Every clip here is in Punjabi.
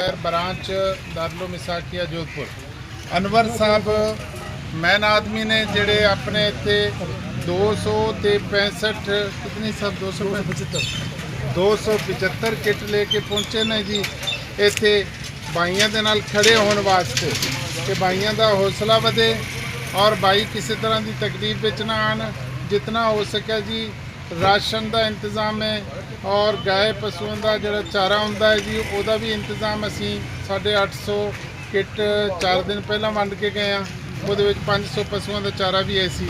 ਸ਼ਹਿਰ ਬ੍ਰਾਂਚ ਦਾਰੁਲ ਮਿਸਾਕੀਆ ਜੋਧਪੁਰ। ਅਨਵਰ ਸਾਹਿਬ, ਮੈਨ ਆਦਮੀ ਨੇ ਜਿਹੜੇ ਆਪਣੇ ਇੱਥੇ 200 ਤੇ 65 ਕਿਤਨੀ ਸਭ 275 275 ਕਿੱਟ ਲੈ ਕੇ ਪਹੁੰਚੇ ਨੇ ਜੀ। ਇੱਥੇ ਬਾਈਆਂ ਦੇ ਨਾਲ ਖੜੇ ਹੋਣ ਵਾਸਤੇ ਕਿ ਬਾਈਆਂ ਦਾ ਹੌਸਲਾ ਵਧੇ ਔਰ ਬਾਈ ਕਿਸੇ ਤਰ੍ਹਾਂ ਦੀ ਤਕਲੀਫ ਵਿੱਚ ਨਾ ਆਣ ਜਿੰਨਾ ਹੋ ਸਕਿਆ ਜੀ। ਰਾਸ਼ਨ ਦਾ ਇੰਤਜ਼ਾਮ ਹੈ ਔਰ ਗਾਏ ਪਸ਼ੂਆਂ ਦਾ ਜਿਹੜਾ ਚਾਰਾ ਹੁੰਦਾ ਹੈ ਜੀ, ਉਹਦਾ ਵੀ ਇੰਤਜ਼ਾਮ ਅਸੀਂ 850 ਕਿੱਟ 4 ਦਿਨ ਪਹਿਲਾਂ ਵੰਡ ਕੇ ਗਏ ਆ ਉਹਦੇ ਵਿੱਚ 500 ਪਸ਼ੂਆਂ ਦਾ ਚਾਰਾ ਵੀ ਹੈ ਸੀ।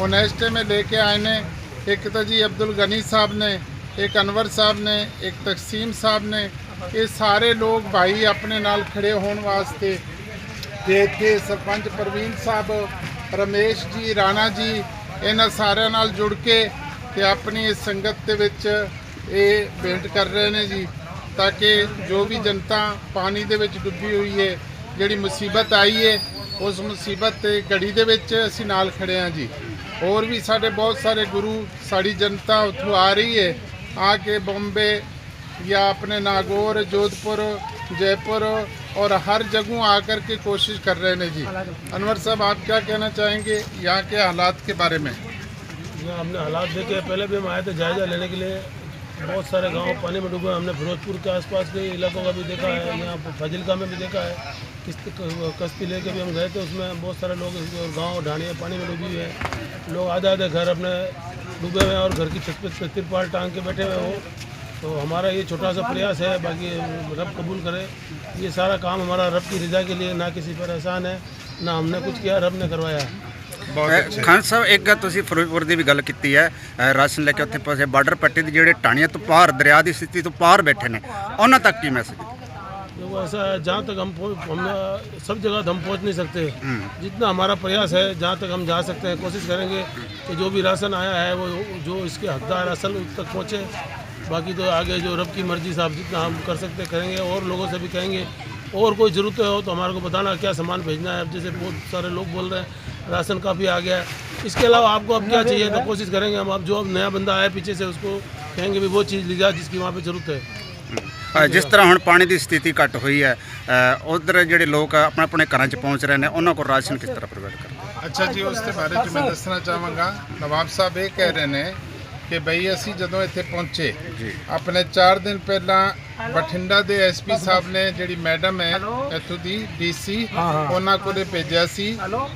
ਹੁਣ ਇਸ ਟਾਈਮ ਲੈ ਕੇ ਆਏ ਨੇ। ਇੱਕ ਤਾਂ ਜੀ ਅਬਦੁਲ ਗਨੀ ਸਾਹਿਬ ਨੇ, ਇੱਕ ਅਨਵਰ ਸਾਹਿਬ ਨੇ, ਇੱਕ ਤਕਸੀਮ ਸਾਹਿਬ ਨੇ। ਇਹ ਸਾਰੇ ਲੋਕ ਭਾਈ ਆਪਣੇ ਨਾਲ ਖੜੇ ਹੋਣ ਵਾਸਤੇ ਤੇ ਇੱਥੇ ਸਰਪੰਚ ਪ੍ਰਵੀਨ ਸਾਹਿਬ, ਰਮੇਸ਼ ਜੀ, ਰਾਣਾ ਜੀ, ਇਹਨਾਂ ਸਾਰਿਆਂ ਨਾਲ ਜੁੜ ਕੇ ਤੇ ਆਪਣੀ ਇਸ ਸੰਗਤ ਦੇ ਵਿੱਚ ਇਹ ਭੇਂਟ ਕਰ ਰਹੇ ਨੇ ਜੀ ਤਾਂ ਕਿ ਜੋ ਵੀ ਜਨਤਾ ਪਾਣੀ ਦੇ ਵਿੱਚ ਡੁੱਬੀ ਹੋਈ ਹੈ ਜਿਹੜੀ ਮੁਸੀਬਤ ਆਈ ਹੈ ਉਸ ਮੁਸੀਬਤ ਤੇ ਘੜੀ ਦੇ ਵਿੱਚ ਅਸੀਂ ਨਾਲ ਖੜੇ ਹਾਂ ਜੀ ਹੋਰ ਵੀ ਸਾਡੇ ਬਹੁਤ ਸਾਰੇ ਗੁਰੂ ਸਾਡੀ ਜਨਤਾ ਉੱਥੋਂ ਆ ਰਹੀ ਹੈ ਆ ਕੇ ਬੰਬੇ या अपने नागौर जोधपुर जयपुर और हर जगह आकर के कोशिश कर रहे हैं जी अनवर साहब आप क्या कहना चाहेंगे यहाँ के हालात के बारे में यहाँ हमने हालात देखे, पहले भी हम आए थे जायजा लेने के लिए। बहुत सारे गाँव पानी में डूबे, हमने फिरोजपुर के आसपास के इलाकों का भी देखा है, यहाँ पर फाजिलका में भी देखा है। किस्त कश्ती लेके भी हम गए थे, उसमें बहुत सारे लोग, गाँव ढाणियाँ पानी में डूबी हुई है। लोग आधे आधे घर अपने डूबे हुए हैं और घर की छत पे तिरपाल टांग के बैठे हुए हो। तो हमारा ये छोटा सा प्रयास है, बाकी रब कबूल करे। ये सारा काम हमारा रब की रजा के लिए, ना किसी पर एहसान है, ना हमने कुछ किया, रब ने करवाया ਖਾਨ ਸਾਹਿਬ ਇੱਕ ਗੱਲ ਤੁਸੀਂ ਫਿਰੋਜ਼ਪੁਰ ਦੀ ਵੀ ਗੱਲ ਕੀਤੀ ਹੈ ਅ, ਰਾਸ਼ਨ ਲੈ ਕੇ ਉੱਥੇ ਪਾਸੇ ਬਾਰਡਰ ਪੱਟੀ ਦੇ ਜਿਹੜੇ ਟਾਣੀਆਂ ਤੋਂ ਪਾਰ ਦਰਿਆ ਦੀ ਸਥਿਤੀ ਤੋਂ ਪਾਰ ਬੈਠੇ ਨੇ ਉਹਨਾਂ ਤੱਕ ਕੀ ਮੈਸੇਜ देखो ऐसा है जहाँ तक हम पहुँच- हम सब जगह हम पहुँच नहीं सकते जितना हमारा प्रयास है जहाँ तक हम जा सकते हैं कोशिश करेंगे कि जो भी राशन आया है वो जो इसके हकदार असल उस तक पहुँचे बाकी तो आगे जो रब की मर्जी साहब जितना हम कर सकते करेंगे और लोगों से भी कहेंगे और कोई ज़रूरत हो तो हमारे को बताना क्या सामान भेजना है अब जैसे बहुत सारे लोग बोल रहे हैं राशन काफ़ी आ गया है इसके अलावा आपको अब क्या चाहिए तो कोशिश करेंगे हम अब जो अब नया बंदा आया पीछे से उसको कहेंगे भी वो चीज़ ली जाए जिसकी वहाँ पे ज़रूरत है ਅ, ਜਿਸ ਤਰ੍ਹਾਂ ਹੁਣ ਪਾਣੀ ਦੀ ਸਥਿਤੀ ਘੱਟ ਹੋਈ ਹੈ ਉਧਰ ਜਿਹੜੇ ਲੋਕ ਆਪਣੇ ਆਪਣੇ ਘਰਾਂ 'ਚ ਪਹੁੰਚ ਰਹੇ ਨੇ ਉਹਨਾਂ ਕੋਲ ਰਾਸ਼ਨ ਕਿਸ ਤਰ੍ਹਾਂ ਪ੍ਰੋਵਾਈਡ ਕਰਨਾ ਅੱਛਾ ਜੀ ਉਸ ਦੇ ਬਾਰੇ 'ਚ ਮੈਂ ਦੱਸਣਾ ਚਾਹਾਂਗਾ ਨਵਾਬ ਸਾਹਿਬ ਇਹ ਕਹਿ ਰਹੇ ਨੇ ਕਿ ਬਈ ਅਸੀਂ ਜਦੋਂ ਇੱਥੇ ਪਹੁੰਚੇ ਜੀ ਆਪਣੇ 4 ਦਿਨ ਪਹਿਲਾਂ ਬਠਿੰਡਾ ਦੇ ਐਸਪੀ ਸਾਹਿਬ ਨੇ ਜਿਹੜੀ ਮੈਡਮ ਹੈ ਇੱਥੋਂ ਦੀ ਡੀਸੀ ਉਹਨਾਂ ਕੋਲੇ ਭੇਜਿਆ ਸੀ।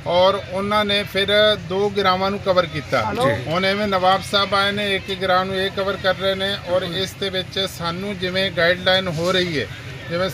ਔਰ ਉਹਨਾਂ ਨੇ ਫਿਰ ਦੋ ਗ੍ਰਾਮਾਂ ਨੂੰ ਕਵਰ ਕੀਤਾ। ਹੁਣ ਐਵੇਂ ਨਵਾਬ ਸਾਹਿਬ ਆਏ ਨੇ ਇੱਕ ਇੱਕ ਗ੍ਰਾਮ ਨੂੰ ਇਹ ਕਵਰ ਕਰ ਰਹੇ ਨੇ ਔਰ ਇਸ ਦੇ ਵਿੱਚ ਸਾਨੂੰ ਜਿਵੇਂ ਗਾਈਡਲਾਈਨ ਹੋ ਰਹੀ ਹੈ ਜਿਵੇਂ